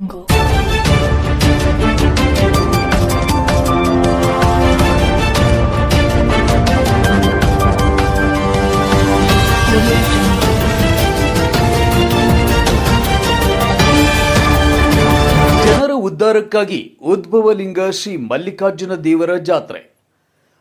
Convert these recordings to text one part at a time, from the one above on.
Jungle. ಜನರ ಉದ್ಧಾರಕ್ಕಾಗಿ ಉದ್ಭವಲಿಂಗ ಶ್ರೀ ಮಲ್ಲಿಕಾರ್ಜುನ ದೇವರ ಜಾತ್ರೆ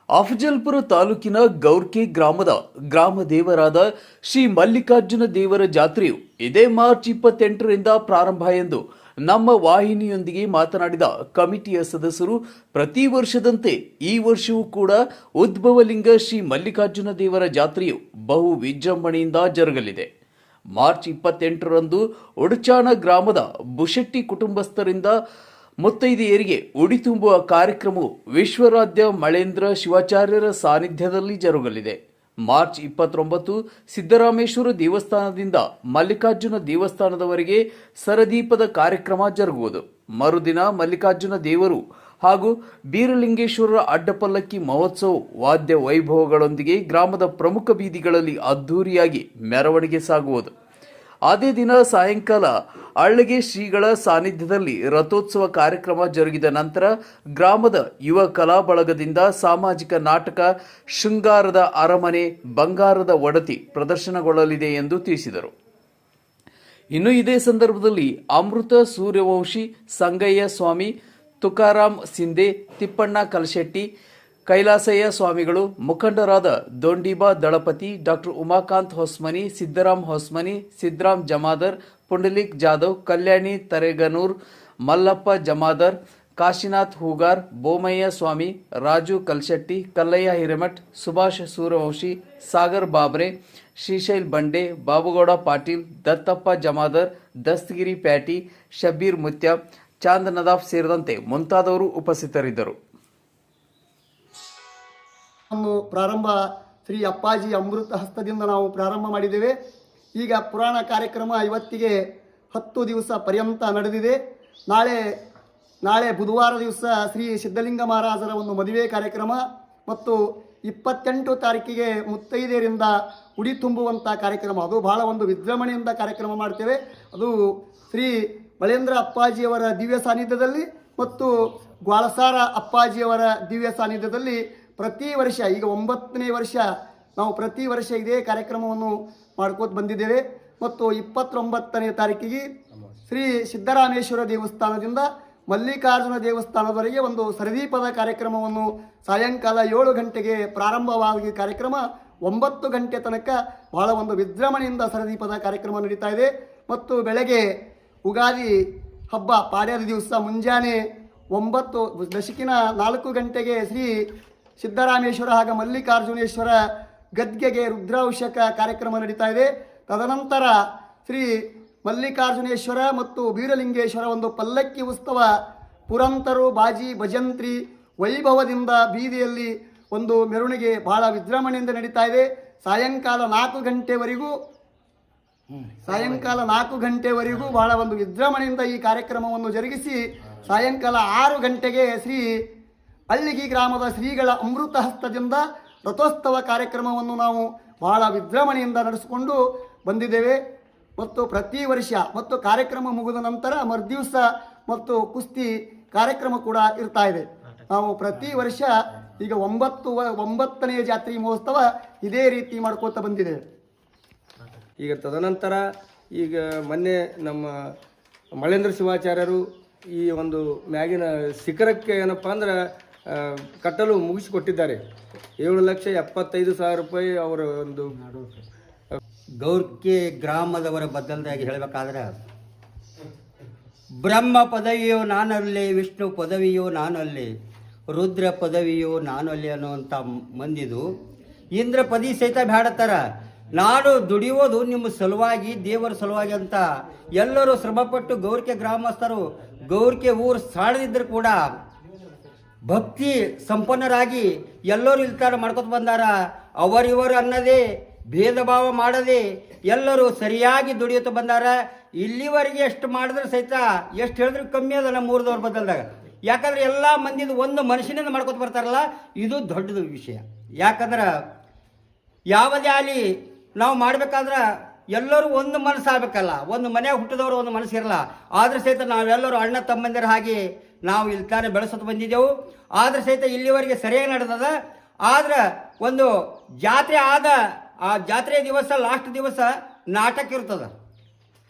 ಅಫಜಲ್ಪುರ ತಾಲೂಕಿನ ಗೌರ್ಕಿ ಗ್ರಾಮದ ಗ್ರಾಮ ದೇವರಾದ ಶ್ರೀ ಮಲ್ಲಿಕಾರ್ಜುನ ದೇವರ ಜಾತ್ರೆಯು ಇದೇ ಮಾರ್ಚ್ ಇಪ್ಪತ್ತೆಂಟರಿಂದ ಪ್ರಾರಂಭ ಎಂದು ನಮ್ಮ ವಾಹಿನಿಯೊಂದಿಗೆ ಮಾತನಾಡಿದ ಕಮಿಟಿಯ ಸದಸ್ಯರು, ಪ್ರತಿ ವರ್ಷದಂತೆ ಈ ವರ್ಷವೂ ಕೂಡ ಉದ್ಭವಲಿಂಗ ಶ್ರೀ ಮಲ್ಲಿಕಾರ್ಜುನ ದೇವರ ಜಾತ್ರೆಯು ಬಹು ವಿಜೃಂಭಣೆಯಿಂದ ಜರುಗಲಿದೆ. ಮಾರ್ಚ್ ಇಪ್ಪತ್ತೆಂಟರಂದು ಉಡುಚಾಣ ಗ್ರಾಮದ ಬುಶೆಟ್ಟಿ ಕುಟುಂಬಸ್ಥರಿಂದ ಮುತ್ತೈದೆಯರಿಗೆ ಉಡಿ ತುಂಬುವ ಕಾರ್ಯಕ್ರಮವು ವಿಶ್ವರಾಧ್ಯ ಮಳೇಂದ್ರ ಶಿವಾಚಾರ್ಯರ ಸಾನ್ನಿಧ್ಯದಲ್ಲಿ ಜರುಗಲಿದೆ. ಮಾರ್ಚ್ ಇಪ್ಪತ್ತೊಂಬತ್ತು ಸಿದ್ದರಾಮೇಶ್ವರ ದೇವಸ್ಥಾನದಿಂದ ಮಲ್ಲಿಕಾರ್ಜುನ ದೇವಸ್ಥಾನದವರೆಗೆ ಸರದೀಪದ ಕಾರ್ಯಕ್ರಮ ಜರುಗುವುದು. ಮರುದಿನ ಮಲ್ಲಿಕಾರ್ಜುನ ದೇವರು ಹಾಗೂ ಬೀರಲಿಂಗೇಶ್ವರರ ಅಡ್ಡಪಲ್ಲಕ್ಕಿ ಮಹೋತ್ಸವ ವಾದ್ಯ ವೈಭವಗಳೊಂದಿಗೆ ಗ್ರಾಮದ ಪ್ರಮುಖ ಬೀದಿಗಳಲ್ಲಿ ಅದ್ಧೂರಿಯಾಗಿ ಮೆರವಣಿಗೆ ಸಾಗುವುದು. ಅದೇ ದಿನ ಸಾಯಂಕಾಲ ಅಳ್ಳಗೆ ಶ್ರೀಗಳ ಸಾನ್ನಿಧ್ಯದಲ್ಲಿ ರಥೋತ್ಸವ ಕಾರ್ಯಕ್ರಮ ಜರುಗಿದ ನಂತರ ಗ್ರಾಮದ ಯುವ ಕಲಾ ಬಳಗದಿಂದ ಸಾಮಾಜಿಕ ನಾಟಕ, ಶೃಂಗಾರದ ಅರಮನೆ, ಬಂಗಾರದ ಒಡತಿ ಪ್ರದರ್ಶನಗೊಳ್ಳಲಿದೆ ಎಂದು ತಿಳಿಸಿದರು. ಇನ್ನು ಇದೇ ಸಂದರ್ಭದಲ್ಲಿ ಅಮೃತ ಸೂರ್ಯವಂಶಿ ಸಂಗಯ್ಯ ಸ್ವಾಮಿ ತುಕಾರಾಮ್ ಸಿಂಧೆ, ತಿಪ್ಪಣ್ಣ ಕಲಶೆಟ್ಟಿ, ಕೈಲಾಸಯ್ಯ ಸ್ವಾಮಿಗಳು, ಮುಖಂಡರಾದ ದೊಂಡಿಬಾ ದಳಪತಿ, ಡಾಕ್ಟರ್ ಉಮಾಕಾಂತ್ ಹೊಸ್ಮನಿ, ಸಿದ್ದರಾಮ್ ಹೊಸ್ಮನಿ, ಸಿದ್ದರಾಮ್ ಜಮಾದರ್ ಪುಂಡಲಿಕ್ ಜಾಧವ್, ಕಲ್ಯಾಣಿ ತರೆಗನೂರ್, ಮಲ್ಲಪ್ಪ ಜಮಾದರ್, ಕಾಶಿನಾಥ್ ಹೂಗಾರ್ ಬೋಮಯ್ಯ ಸ್ವಾಮಿ, ರಾಜು ಕಲ್ಶೆಟ್ಟಿ, ಕಲ್ಲಯ್ಯ ಹಿರೇಮಠ್, ಸುಭಾಷ್ ಸೂರ್ಯವಂಶಿ ಸಾಗರ್ ಬಾಬ್ರೆ, ಶ್ರೀಶೈಲ್ ಬಂಡೆ, ಬಾಬುಗೌಡ ಪಾಟೀಲ್, ದತ್ತಪ್ಪ ಜಮಾದರ್, ದಸ್ತಗಿರಿ ಪ್ಯಾಟಿ ಶಬೀರ್ ಮುತ್ಯ, ಚಾಂದ್ ನದಾಫ್ ಸೇರಿದಂತೆ ಮುಂತಾದವರು ಉಪಸ್ಥಿತರಿದ್ದರು. ಪ್ರಾರಂಭ ಶ್ರೀ ಅಪ್ಪಾಜಿ ಅಮೃತ ಹಸ್ತದಿಂದ ನಾವು ಪ್ರಾರಂಭ ಮಾಡಿದ್ದೇವೆ. ಈಗ ಪುರಾಣ ಕಾರ್ಯಕ್ರಮ ಇವತ್ತಿಗೆ ಹತ್ತು ದಿವಸ ಪರ್ಯಂತ ನಡೆದಿದೆ. ನಾಳೆ ನಾಳೆ ಬುಧವಾರ ದಿವಸ ಶ್ರೀ ಸಿದ್ಧಲಿಂಗ ಮಹಾರಾಜರ ಒಂದು ಮದುವೆ ಕಾರ್ಯಕ್ರಮ ಮತ್ತು ಇಪ್ಪತ್ತೆಂಟು ತಾರೀಕಿಗೆ ಮುತ್ತೈದೆಯರಿಂದ ಉಡಿ ತುಂಬುವಂಥ ಕಾರ್ಯಕ್ರಮ. ಅದು ಬಹಳ ಒಂದು ವಿಜೃಂಭಣೆಯಿಂದ ಕಾರ್ಯಕ್ರಮ ಮಾಡ್ತೇವೆ. ಅದು ಶ್ರೀ ಬಳೇಂದ್ರ ಅಪ್ಪಾಜಿಯವರ ದಿವ್ಯ ಸಾನ್ನಿಧ್ಯದಲ್ಲಿ ಮತ್ತು ಗ್ವಾಳಸಾರ ಅಪ್ಪಾಜಿಯವರ ದಿವ್ಯ ಸಾನ್ನಿಧ್ಯದಲ್ಲಿ ಪ್ರತಿ ವರ್ಷ, ಈಗ ಒಂಬತ್ತನೇ ವರ್ಷ ನಾವು ಪ್ರತಿ ವರ್ಷ ಇದೇ ಕಾರ್ಯಕ್ರಮವನ್ನು ಮಾಡ್ಕೋತ ಬಂದಿದ್ದೇವೆ. ಮತ್ತು ಇಪ್ಪತ್ತೊಂಬತ್ತನೇ ತಾರೀಕಿಗೆ ಶ್ರೀ ಸಿದ್ದರಾಮೇಶ್ವರ ದೇವಸ್ಥಾನದಿಂದ ಮಲ್ಲಿಕಾರ್ಜುನ ದೇವಸ್ಥಾನದವರೆಗೆ ಒಂದು ಸರದೀಪದ ಕಾರ್ಯಕ್ರಮವನ್ನು ಸಾಯಂಕಾಲ ಏಳು ಗಂಟೆಗೆ ಪ್ರಾರಂಭವಾಗಿ ಕಾರ್ಯಕ್ರಮ ಒಂಬತ್ತು ಗಂಟೆ ತನಕ ಬಹಳ ಒಂದು ವಿಜೃಂಭಣೆಯಿಂದ ಸರದೀಪದ ಕಾರ್ಯಕ್ರಮ ನಡೀತಾ ಇದೆ. ಮತ್ತು ಬೆಳಗ್ಗೆ ಉಗಾದಿ ಹಬ್ಬ ಪಾಡ್ಯದ ದಿವಸ ಮುಂಜಾನೆ ಒಂಬತ್ತು ದಶಕಿನ ನಾಲ್ಕು ಗಂಟೆಗೆ ಶ್ರೀ ಸಿದ್ದರಾಮೇಶ್ವರ ಹಾಗೂ ಮಲ್ಲಿಕಾರ್ಜುನೇಶ್ವರ ಗದ್ಗೆಗೆ ರುದ್ರಾಭಿಷೇಕ ಕಾರ್ಯಕ್ರಮ ನಡೀತಾ ಇದೆ. ತದನಂತರ ಶ್ರೀ ಮಲ್ಲಿಕಾರ್ಜುನೇಶ್ವರ ಮತ್ತು ಬೀರಲಿಂಗೇಶ್ವರ ಒಂದು ಪಲ್ಲಕ್ಕಿ ಉತ್ಸವ ಪುರಂತರು ಬಾಜಿ ಭಜಂತ್ರಿ ವೈಭವದಿಂದ ಬೀದಿಯಲ್ಲಿ ಒಂದು ಮೆರವಣಿಗೆ ಬಹಳ ವಿಜೃಂಭಣೆಯಿಂದ ನಡೀತಾ ಇದೆ. ಸಾಯಂಕಾಲ ನಾಲ್ಕು ಗಂಟೆವರೆಗೂ, ಸಾಯಂಕಾಲ ನಾಲ್ಕು ಗಂಟೆವರೆಗೂ ಬಹಳ ಒಂದು ವಿಜೃಂಭಣೆಯಿಂದ ಈ ಕಾರ್ಯಕ್ರಮವನ್ನು ಜರುಗಿಸಿ, ಸಾಯಂಕಾಲ ಆರು ಗಂಟೆಗೆ ಶ್ರೀ ಅಳ್ಳಿಗಿ ಗ್ರಾಮದ ಶ್ರೀಗಳ ಅಮೃತ ಹಸ್ತದಿಂದ ರಥೋತ್ಸವ ಕಾರ್ಯಕ್ರಮವನ್ನು ನಾವು ಬಹಳ ವಿಜೃಂಭಣೆಯಿಂದ ನಡೆಸಿಕೊಂಡು ಬಂದಿದ್ದೇವೆ. ಮತ್ತು ಪ್ರತಿ ವರ್ಷ ಮತ್ತು ಕಾರ್ಯಕ್ರಮ ಮುಗಿದ ನಂತರ ಮರುದಿವಸ ಮತ್ತು ಕುಸ್ತಿ ಕಾರ್ಯಕ್ರಮ ಕೂಡ ಇರ್ತಾ ಇದೆ. ನಾವು ಪ್ರತಿ ವರ್ಷ ಈಗ ಒಂಬತ್ತು ಒಂಬತ್ತನೆಯ ಜಾತ್ರೆ ಮಹೋತ್ಸವ ಇದೇ ರೀತಿ ಮಾಡ್ಕೋತಾ ಬಂದಿದೆ. ಈಗ ತದನಂತರ ಈಗ ಮೊನ್ನೆ ನಮ್ಮ ಮಳೇಂದ್ರ ಶಿವಾಚಾರ್ಯರು ಈ ಒಂದು ಮ್ಯಾಗಿನ ಶಿಖರಕ್ಕೆ ಏನಪ್ಪ ಅಂದ್ರೆ ಕಟ್ಟಲು ಮುಗಿಸಿಕೊಟ್ಟಿದ್ದಾರೆ. ಏಳು ಲಕ್ಷ ಎಪ್ಪತ್ತೈದು ಸಾವಿರ ರೂಪಾಯಿ ಅವರ ಒಂದು, ಗೌರ್ಕೆ ಗ್ರಾಮದವರ ಬದಲಾಗಿ ಹೇಳಬೇಕಾದ್ರೆ, ಬ್ರಹ್ಮ ಪದವಿಯೋ ನಾನಲ್ಲಿ, ವಿಷ್ಣು ಪದವಿಯೋ ನಾನಲ್ಲಿ, ರುದ್ರ ಪದವಿಯೋ ನಾನಲ್ಲಿ ಅನ್ನುವಂಥ ಮಂದಿದು. ಇಂದ್ರ ಪದಿ ಸಹಿತ ಬೇಡತ್ತಾರ ನಾನು ದುಡಿಯೋದು ನಿಮ್ಮ ಸಲುವಾಗಿ, ದೇವರ ಸಲುವಾಗಿ ಅಂತ ಎಲ್ಲರೂ ಶ್ರಮಪಟ್ಟು ಗೌರ್ಕೆ ಗ್ರಾಮಸ್ಥರು ಗೌರ್ಕೆ ಊರು ಸಾಡದಿದ್ದರೂ ಕೂಡ ಭಕ್ತಿ ಸಂಪನ್ನರಾಗಿ ಎಲ್ಲರೂ ಇಲ್ತಾರ ಮಾಡ್ಕೊತ ಬಂದಾರ. ಅವರಿವರು ಅನ್ನದೇ, ಭೇದ ಭಾವ ಮಾಡದೆ ಎಲ್ಲರೂ ಸರಿಯಾಗಿ ದುಡಿಯುತ್ತ ಬಂದಾರ. ಇಲ್ಲಿವರೆಗೆ ಎಷ್ಟು ಮಾಡಿದ್ರೆ ಸಹಿತ ಎಷ್ಟು ಹೇಳಿದ್ರು ಕಮ್ಮಿ ಅದ ನಮ್ಮ ಮೂರದವ್ರ ಬದಲ್ದಾಗ. ಯಾಕಂದ್ರೆ ಎಲ್ಲ ಮಂದಿದು ಒಂದು ಮನುಷ್ಯನಿಂದ ಮಾಡ್ಕೊತ ಬರ್ತಾರಲ್ಲ, ಇದು ದೊಡ್ಡದು ವಿಷಯ. ಯಾಕಂದ್ರೆ ಯಾವುದೇ ಆಗಲಿ ನಾವು ಮಾಡಬೇಕಾದ್ರೆ ಎಲ್ಲರೂ ಒಂದು ಮನಸ್ಸು ಆಗಬೇಕಲ್ಲ. ಒಂದು ಮನೆಯಾಗ ಹುಟ್ಟಿದವರು ಒಂದು ಮನಸ್ಸು ಇರಲ್ಲ. ಆದ್ರೆ ಸಹಿತ ನಾವೆಲ್ಲರೂ ಅಣ್ಣ ತಮ್ಮಂದಿರ ಹಾಗೆ ನಾವು ಇಲ್ಲಿ ತಾನೇ ಬಂದಿದ್ದೆವು. ಆದ್ರೆ ಸಹಿತ ಇಲ್ಲಿವರೆಗೆ ಸರಿಯಾಗಿ ನಡೆದದ. ಆದ್ರೆ ಒಂದು ಜಾತ್ರೆ ಆದ ಆ ಜಾತ್ರೆ ದಿವಸ ಲಾಸ್ಟ್ ದಿವಸ ನಾಟಕ ಇರ್ತದೆ.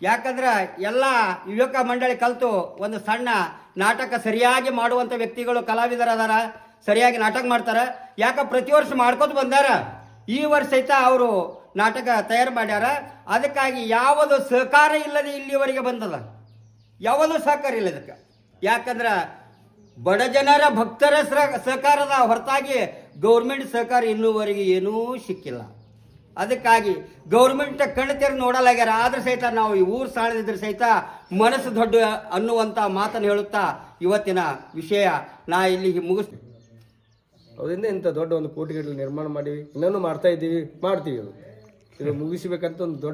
ಯಾಕಂದ್ರೆ ಎಲ್ಲ ಯುವಕ ಮಂಡಳಿ ಕಲಿತು ಒಂದು ಸಣ್ಣ ನಾಟಕ ಸರಿಯಾಗಿ ಮಾಡುವಂಥ ವ್ಯಕ್ತಿಗಳು, ಕಲಾವಿದರದಾರ, ಸರಿಯಾಗಿ ನಾಟಕ ಮಾಡ್ತಾರೆ. ಯಾಕ ಪ್ರತಿ ವರ್ಷ ಮಾಡ್ಕೊತ ಬಂದಾರ. ಈ ವರ್ಷ ಸಹಿತ ಅವರು ನಾಟಕ ತಯಾರು ಮಾಡ್ಯಾರ. ಅದಕ್ಕಾಗಿ ಯಾವುದು ಸಹಕಾರ ಇಲ್ಲದೆ ಇಲ್ಲಿವರೆಗೆ ಬಂದದ. ಯಾವುದು ಸಹಕಾರ ಇಲ್ಲ ಇದಕ್ಕೆ. ಯಾಕಂದ್ರೆ ಬಡ ಜನರ ಭಕ್ತರ ಸಹ- ಸಹಕಾರದ ಹೊರತಾಗಿ ಗೌರ್ಮೆಂಟ್ ಸಹಕಾರ ಇನ್ನೂವರೆಗೆ ಏನೂ ಸಿಕ್ಕಿಲ್ಲ. ಅದಕ್ಕಾಗಿ ಗೌರ್ಮೆಂಟ್ ಕಣ್ಣು ನೋಡಲಾಗ್ಯಾರ, ಆದ್ರೆ ಸಹಿತ ನಾವು ಈ ಊರು ಸಾಣದಿದ್ರೆ ಸಹಿತ ಮನಸ್ಸು ದೊಡ್ಡ ಅನ್ನುವಂಥ ಮಾತನ್ನು ಹೇಳುತ್ತಾ ಇವತ್ತಿನ ವಿಷಯ ನಾ ಇಲ್ಲಿ ಮುಗಿಸ್ ಅದರಿಂದ ಇಂಥ ದೊಡ್ಡ ಒಂದು ಕೋಟಿಗಟ್ಟಲೆ ನಿರ್ಮಾಣ ಮಾಡಿ ಇನ್ನೂ ಮಾಡ್ತಾ ಇದ್ದೀವಿ. ಮಾಡ್ತೀವಿ ಇದು ಮುಗಿಸ್ಬೇಕಂತ ಒಂದು ದೊಡ್ಡ